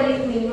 ഒരു നിമുഖം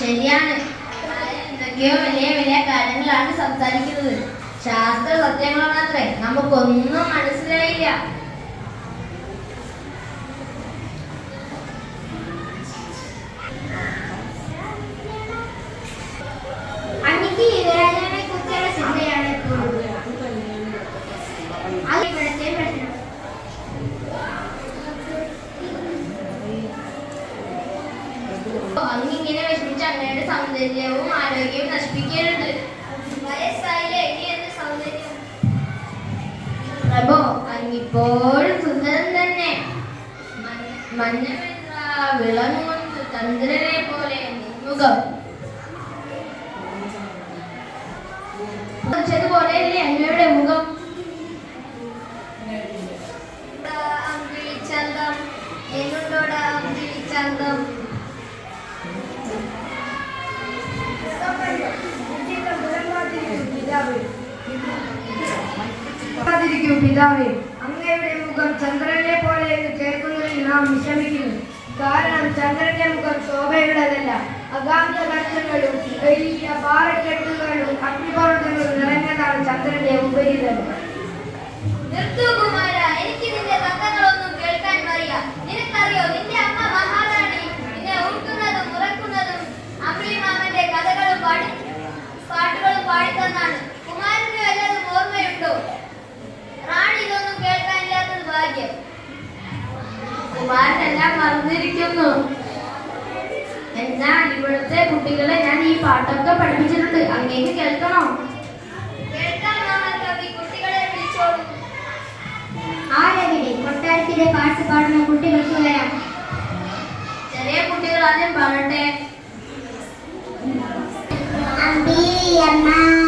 ശരിയാണ്. എന്തൊക്കെയോ വലിയ വലിയ കാര്യങ്ങളാണ് സംസാരിക്കുന്നത്. ശാസ്ത്ര സത്യങ്ങൾ മാത്രമേ നമുക്കൊന്നും മനസ്സിലായില്ല. അങ്ങയുടെ സൗന്ദര്യവും ആരോഗ്യവും നശിപ്പിക്കരുത് വയസ്സായില്ലേ? സൗന്ദര്യം? സുന്ദരം തന്നെ. പോലെ മുഖം? പോലെയല്ലേ എന്നുണ്ടോട അമ്പിളിച്ചന്തം പിതാവേ അങ്ങയുടെ മുഖം ചന്ദ്രനെ പോലെ എന്ന് കേൾക്കുന്നതിൽ നാം വിഷമിക്കുന്നു. കാരണം ചന്ദ്രന്റെ മുഖം ശോഭയുള്ളതല്ല അഗാധ കഷ്ടങ്ങളും വലിയ പാറക്കെട്ടുകളും അഗ്നിപർവതങ്ങളും നിറഞ്ഞതാണ് ചന്ദ്രന്റെ ഉപരിതലം. നിർത്തൂ എനിക്ക് നിന്റെ കഥകളൊന്നും കേൾക്കാൻ വയ്യ നിനക്കറിയോ നിന്റെ പാട്ടുകളും പാടിത്തന്നാണ്. കുമാരന് വല്ലതും ഓർമ്മയുണ്ടോ? റാണി ഇതൊന്നും കേൾക്കാനില്ലാത്തത് ഭാഗ്യം. കുമാരനെല്ലാം മറന്നിരിക്കുന്നു. എന്നാൽ ഇവിടുത്തെ കുട്ടികളെ ഞാൻ ഈ പാട്ടൊക്കെ പഠിപ്പിച്ചിട്ടുണ്ട്. അങ്ങേക്ക് കേൾക്കണോ? ആരെവിടെ കൊട്ടാരത്തിലെ പാട്ട് പാടുന്ന കുട്ടികൾക്ക് വരാം. ചെറിയ കുട്ടികൾ ആദ്യം പാടട്ടെ. and be a man.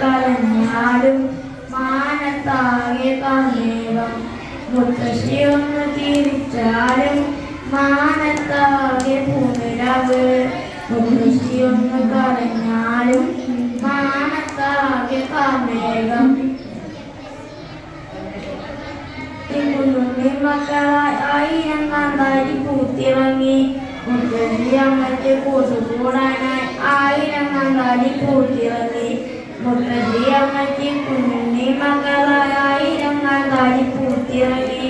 കരഞ്ഞാലും മാനത്താകെ കാന്തേവം മുത്തശ്ശി ഒന്ന് തിരിച്ചാലും മാനത്താകെ ഭൂമിരവ് മുത്തശ്ശി ഒന്ന് കരഞ്ഞാലും മാനത്താകെ കാന്തേവം മക്കളായി ആയിരം കാന്താരി കൂട്ടുകൂടാനായി ആയിരം കാന്താരി പൂത്തിറങ്ങി. മുത്തശ്ശിയമ്മയ്ക്ക് കുഞ്ഞി മകളായിരങ്ങൾ താലിപ്പൂത്തിറങ്ങി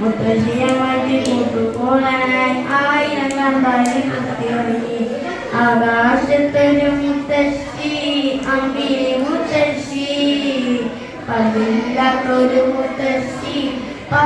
മുത്തശ്ശിയമ്മയ്ക്ക് കൂട്ടുകോളനായി ആയിരങ്ങൾ താലിപ്പൂത്തിറങ്ങി ആകാശത്തൊരു മുത്തശ്ശി അമ്പി മുത്തശ്ശി. പതില്ലാത്തൊരു മുത്തശ്ശി പാ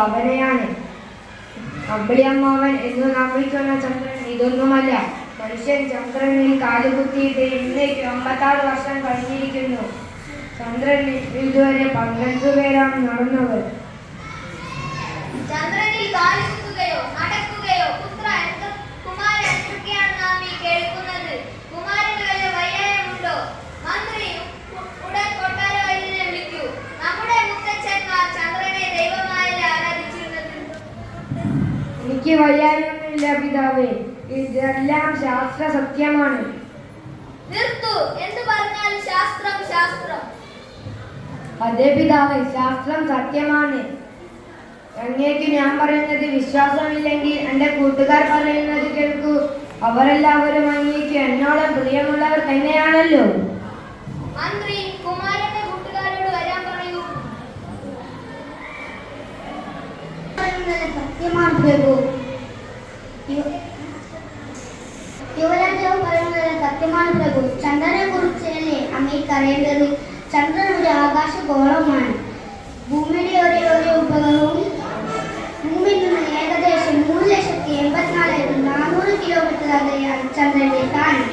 ഭാവനയാണ് അമ്പിളിയമ്മാവൻ എന്ന് നാം വിളിക്കുന്ന ചന്ദ്രൻ ഇതൊന്നുമല്ല. മനുഷ്യൻ ചന്ദ്രനിൽ കാലുകുത്തിയിട്ട് ഇന്നേക്ക് അമ്പത്താറ് വർഷം കഴിഞ്ഞിരിക്കുന്നു. ചന്ദ്രനിൽ ഇതുവരെ പന്ത്രണ്ട് പേരാണ് നടന്നത്. ചന്ദ്രനിൽ കാലുകുത്തുകയോ നടക്കുകയോ പുത്ര കുമാരൻ എന്തൊക്കെയാണ് നാം ഈ കേൾക്കുന്നത്. കുമാരന് വല്ല വയ്യായമുണ്ടോ മന്ത്രി ഉ- ഉടൻ കൊട്ടാര വൈദ്യനെ വിളിക്കൂ. നമ്മുടെ മുത്തച്ഛന്മാർ ചന്ദ്രനെ എനിക്ക് വയ്യായൊന്നുമില്ല പിതാവേ. ഇതെല്ലാം ശാസ്ത്ര സത്യമാണ് നിർത്തു. എന്ന് പറഞ്ഞാൽ ശാസ്ത്രം ശാസ്ത്രം. അതെ പിതാവേ ശാസ്ത്രം സത്യമാണ്. അങ്ങേക്ക് ഞാൻ പറയുന്നത് വിശ്വാസമില്ലെങ്കിൽ എന്റെ കൂട്ടുകാർ പറയുന്നത് കേൾക്കൂ. അവരെല്ലാവരും അങ്ങേക്ക് എന്നോട് പ്രിയമുള്ളവർ തന്നെയാണല്ലോ. മന്ത്രി കുമാരന്റെ കൂട്ടുകാരോട് വരാൻ പറയൂ. സത്യമാണ് പ്രഭു. സത്യമാണ് പ്രഭു ചന്ദ്രനെ കുറിച്ചല്ലേ അങ്ങേക്ക് അറിയേണ്ടത് ചന്ദ്രൻ ഒരു ആകാശഗോളമാണ്. ഭൂമിയുടെ ഒരേ ഒരു ഉപഗ്രഹവും ഭൂമിയിൽ നിന്ന് ഏകദേശം മൂന്ന് ലക്ഷത്തി എൺപത്തിനാലായിരത്തി നാനൂറ് കിലോമീറ്റർ അകലെയാണ് ചന്ദ്രന്റെ സ്ഥാനം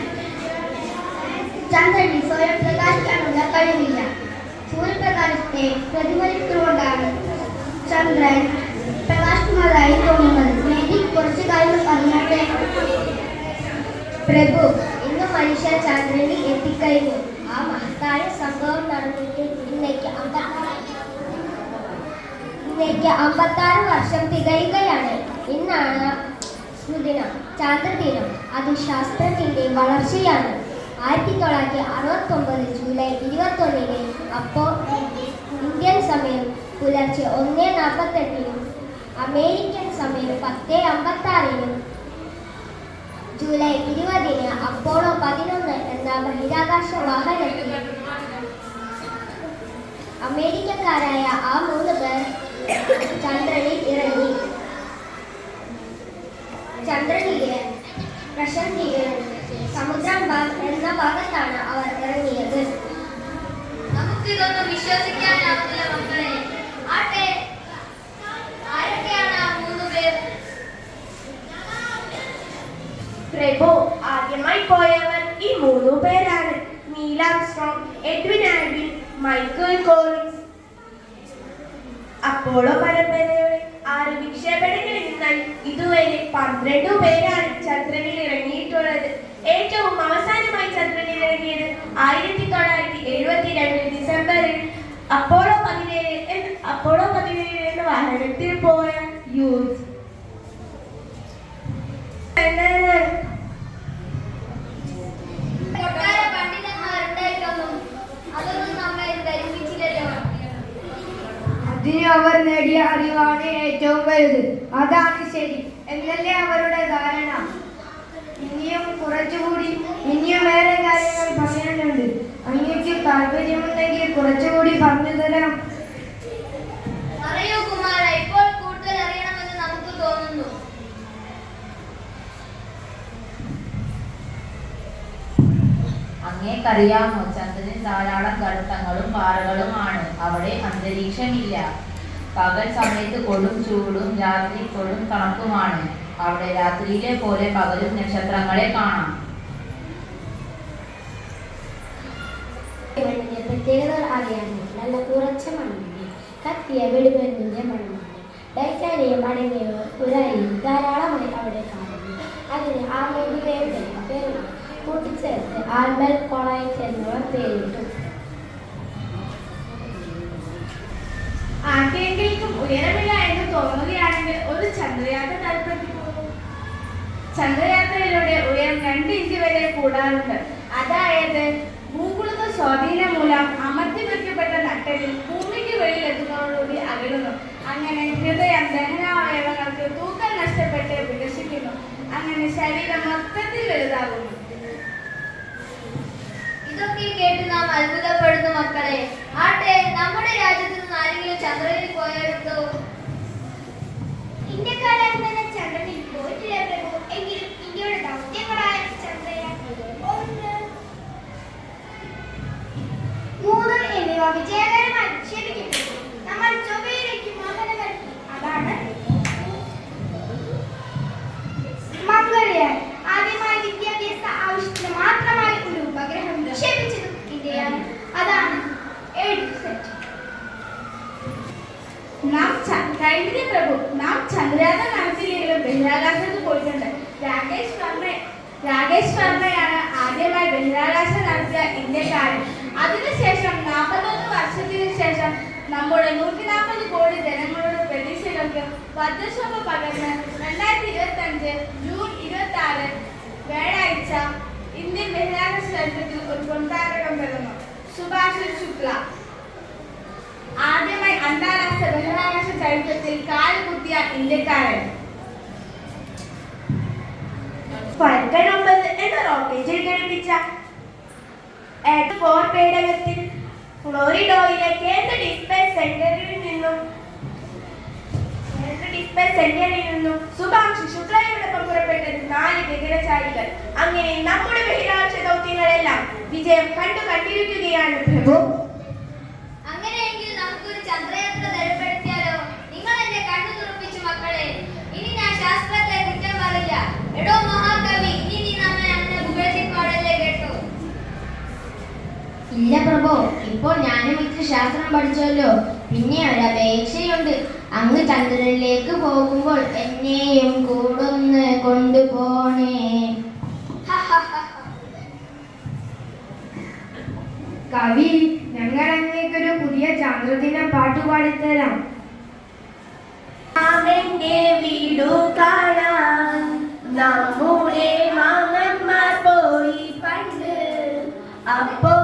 ചന്ദ്രന് സ്വയം പ്രകാശിക്കാനുള്ള കഴിവില്ല. സൂര്യപ്രകാശത്തെ പ്രതിഫലിച്ചുകൊണ്ടാണ് ചന്ദ്രൻ പ്രകാശിക്കുന്നതായി തോന്നുന്നത്. മേരി കുറച്ച് കാര്യങ്ങൾ പറഞ്ഞോട്ടെ? പ്രഭു മനുഷ്യർ ചന്ദ്രനിൽ എത്തിക്കഴിഞ്ഞു. ആ മഹത്തായ സംഭവം നടന്നിട്ട് ഇന്നേക്ക് ഇന്നേക്ക് അമ്പത്താറ് വർഷം തികയുകയാണ്. ഇന്നാണ് സുദിനം ചാന്ദ്രദിനം. അത് ശാസ്ത്രത്തിന്റെ വളർച്ചയാണ്. ആയിരത്തി തൊള്ളായിരത്തി അറുപത്തി ഒമ്പത് ജൂലൈ ഇരുപത്തൊന്നിന് അപ്പോൾ ഇന്ത്യൻ സമയം പുലർച്ചെ ഒന്ന് നാൽപ്പത്തെട്ടിനും അമേരിക്കൻ സമയം പത്ത് അമ്പത്തി ജൂലൈ ഇരുപതിന് അപ്പോളോ പതിനൊന്ന് എന്ന ബഹിരാകാശ വാഹനത്തിൽ. അമേരിക്കക്കാരായ ആ മൂന്ന് പേർ ചന്ദ്രനിൽ ഇറങ്ങി. ചന്ദ്രനിലെ പ്രശസ്തിയിൽ സമുദ്രം എന്ന ഭാഗത്താണ് അവർ ഇറങ്ങിയത്. നമുക്കിതൊന്നും വിശ്വസിക്കാനാവില്ല മക്കളെ ആട്ടെ ആരൊക്കെയാണ് ആ മൂന്ന് പേർ പ്രഭു ആദ്യമായി പോയവർ ഈ മൂന്നു പേരാണ്. Neil Armstrong Edwin Alvin Michael Collins. Apollo പരമ്പരയുടെ ആറ് വിക്ഷേപണങ്ങളിൽ നിന്നായി ഇതുവരെ പന്ത്രണ്ടു പേരാണ് ചന്ദ്രനിൽ ഇറങ്ങിയിട്ടുള്ളത്. ഏറ്റവും അവസാനമായി ചന്ദ്രനിൽ ഇറങ്ങിയത് ആയിരത്തി തൊള്ളായിരത്തി എഴുപത്തി രണ്ട് ഡിസംബറിൽ അപ്പോളോ പതിനേഴ് അപ്പോളോ പതിനേഴ് എന്ന വാഹനത്തിൽ പോയ യൂത്ത്. അതിന് അവർ നേടിയ അറിവാണ് ഏറ്റവും വലുത്. അതാണ് ശരി. എന്നല്ലേ അവരുടെ ധാരണ? ഇനിയും കുറച്ചുകൂടി ഇനിയും വേറെ കാര്യങ്ങൾ പറയാനുണ്ട്. അങ്ങേക്ക് താല്പര്യമുണ്ടെങ്കിൽ കുറച്ചുകൂടി പറഞ്ഞു തരാം അങ്ങേക്കറിയാമോ ചന്ദ്രനിൽ ധാരാളം ഗർത്തങ്ങളും പാറകളുമാണ് അവിടെ അന്തരീക്ഷമില്ല. പകൽ സമയത്ത് കൊടും ചൂടും രാത്രി കൊടും തണുപ്പുമാണ്. അവിടെ രാത്രിയിലെ പോലെ പകലും നക്ഷത്രങ്ങളെ കാണാം. മണ്ണിന്റെ പ്രത്യേകതകൾ നല്ല ധാരാളമായി അവിടെ കാണുന്നു. അതിന് ആർമേഡിയയുടെ പേര് കൂട്ടിച്ചേർത്ത് ആൽബർട്ട് കോളേജ് എന്നിവ പേരിട്ടു. ആർക്കെങ്കിലും ഉയരമില്ല എന്ന് തോന്നുകയാണെങ്കിൽ ഒരു ചന്ദ്രയാത്ര ചന്ദ്രയാത്രയിലൂടെ ഉയരം രണ്ട് ഇഞ്ച് വരെ കൂടാറുണ്ട്. അതായത് ഭൂകുളത്ത് സ്വാധീനം മൂലം അമർത്തി വയ്ക്കപ്പെട്ട നട്ടലിൽ ഭൂമിക്ക് വെളിയിലെത്തുന്നതോടുകൂടി അകലുന്നു. അങ്ങനെ ഹൃദയം ദഹനാവയവങ്ങൾക്ക് തൂക്കം നഷ്ടപ്പെട്ട് വികസിക്കുന്നു. അങ്ങനെ ശരീരം മൊത്തത്തിൽ വലുതാകുന്നു. ഇതൊക്കെ കേട്ട് നാം അത്ഭുതപ്പെടുന്നു മക്കളെ. ആട്ടെ നമ്മുടെ രാജ്യത്ത് നിന്ന് ആരെങ്കിലും ചന്ദ്രനിൽ പോയെടുത്തോ ഇന്ത്യക്കാരാണ് തന്നെ ചന്ദ്രനിൽ പോയിട്ടില്ല പ്രഭു എങ്കിലും ഇന്ത്യയുടെ ദൗത്യങ്ങളായ ചന്ദ്രയാൻ ഒന്ന്. മൂന്ന് എന്നിവ വിജയകരമായി ഭദ്രശോഭ പകർന്ന് രണ്ടായിരത്തി ഇരുപത്തി അഞ്ച് ജൂൺ ഇരുപത്തി ആറ് വ്യാഴാഴ്ച ഇന്ത്യൻ ബഹിരാകാശ ചരിത്രത്തിൽ ഒരു കൊണ്ടാരകം പിറന്നു സുഭാഷ് ശുക്ല. ആദ്യമായി അന്താരാഷ്ട്ര ബഹിരാകാശ ചരിത്രത്തിൽ കാലുകുത്തിയ ഇന്ത്യക്കാരൻ. ഫൽക്കൺ ഒമ്പത് എന്ന റോക്കറ്റിൽ ഘടിപ്പിച്ച ഫോർ പേടകത്തിൽ ഫ്ലോറിഡോയിലെ കേന്ദ്ര ഡിഫൻസ് സെന്ററിൽ നിന്നും ഡിസ്പ്ലേ സെന്ററിൽ നിന്നും സുഭാഷ് ശുക്ലയോടൊപ്പം പുറപ്പെട്ടത് നാല് ഗഗനചാരികൾ അങ്ങനെ നമ്മുടെ ബഹിരാകാശ ദൗത്യങ്ങളെല്ലാം വിജയം കണ്ടു കണ്ടിരിക്കുകയാണ് പ്രഭു. അങ്ങനെയെങ്കിൽ നമുക്കൊരു ചന്ദ്രയാത്ര തരപ്പെടുത്തിയാലോ നിങ്ങൾ എന്റെ കണ്ണു തുറപ്പിച്ചു മക്കളെ. ഇനി ഞാൻ ശാസ്ത്രത്തെ കുറ്റം പറയില്ല. എടോ മഹാകവി ഇനി നീ നമ്മെ അങ്ങനെ പുകഴ്ത്തി പാടല്ലേ കേട്ടോ? ഇല്ല പ്രഭോ ഇപ്പോൾ ഞാനും ഇത്തിരി ശാസ്ത്രം പഠിച്ചല്ലോ. പിന്നെ ഒരു അപേക്ഷയുണ്ട്. അങ്ങ് ചന്ദ്രനിലേക്ക് പോകുമ്പോൾ എന്നെയും കൂടൊന്ന് കൊണ്ടുപോണേ. കവി ഞങ്ങൾ അങ്ങേക്കൊരു പുതിയ ചന്ദ്രദിന പാട്ട് പാടിത്തരാം. അവന്റെ വീടു കാണാൻ നമ്മുടെ മാമന്മാർ പോയി പണ്ട്. അപ്പോഴോ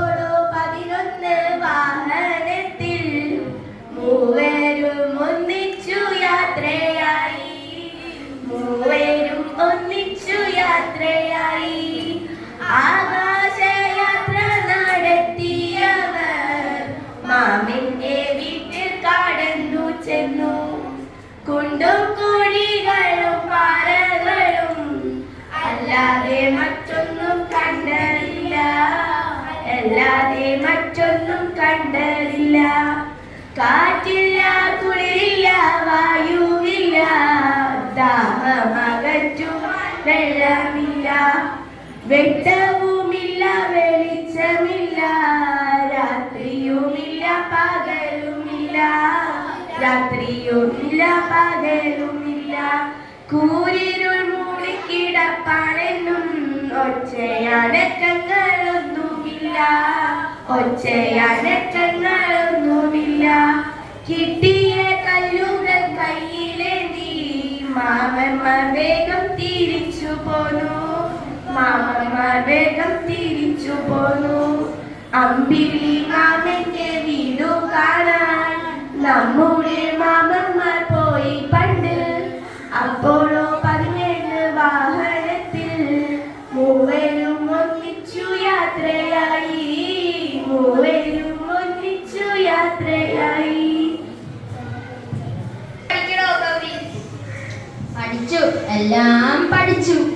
കണ്ടറില്ല. കാറ്റില്ല കുളിരില്ല വായുവില്ല. ദാഹമകറ്റു വെള്ളമില്ല. വെട്ടവുമില്ല വെളിച്ചമില്ല. രാത്രിയുമില്ല പകലുമില്ല. രാത്രിയുമില്ല പകലുമില്ല. കൂരിരുൾ മൂടിക്കിടപ്പാണെന്നും ഒച്ചയാനക്കങ്ങളൊന്നുമില്ല ഒച്ചയാനക്കങ്ങളൊന്നുമില്ല കിട്ടിയ കല്ലുകൾ കയ്യിലേന്തി മാമന്മാർ വേഗം തിരിച്ചു പോന്നു. മാമന്മാർ വേഗം തിരിച്ചു പോന്നു. അമ്പിളി മാമന്റെ വീടു കാണാൻ. നമ്മുടെ മാമന്മാർ പോയി പണ്ട്. അപ്പോഴോ എല്ലാം പഠിച്ചു.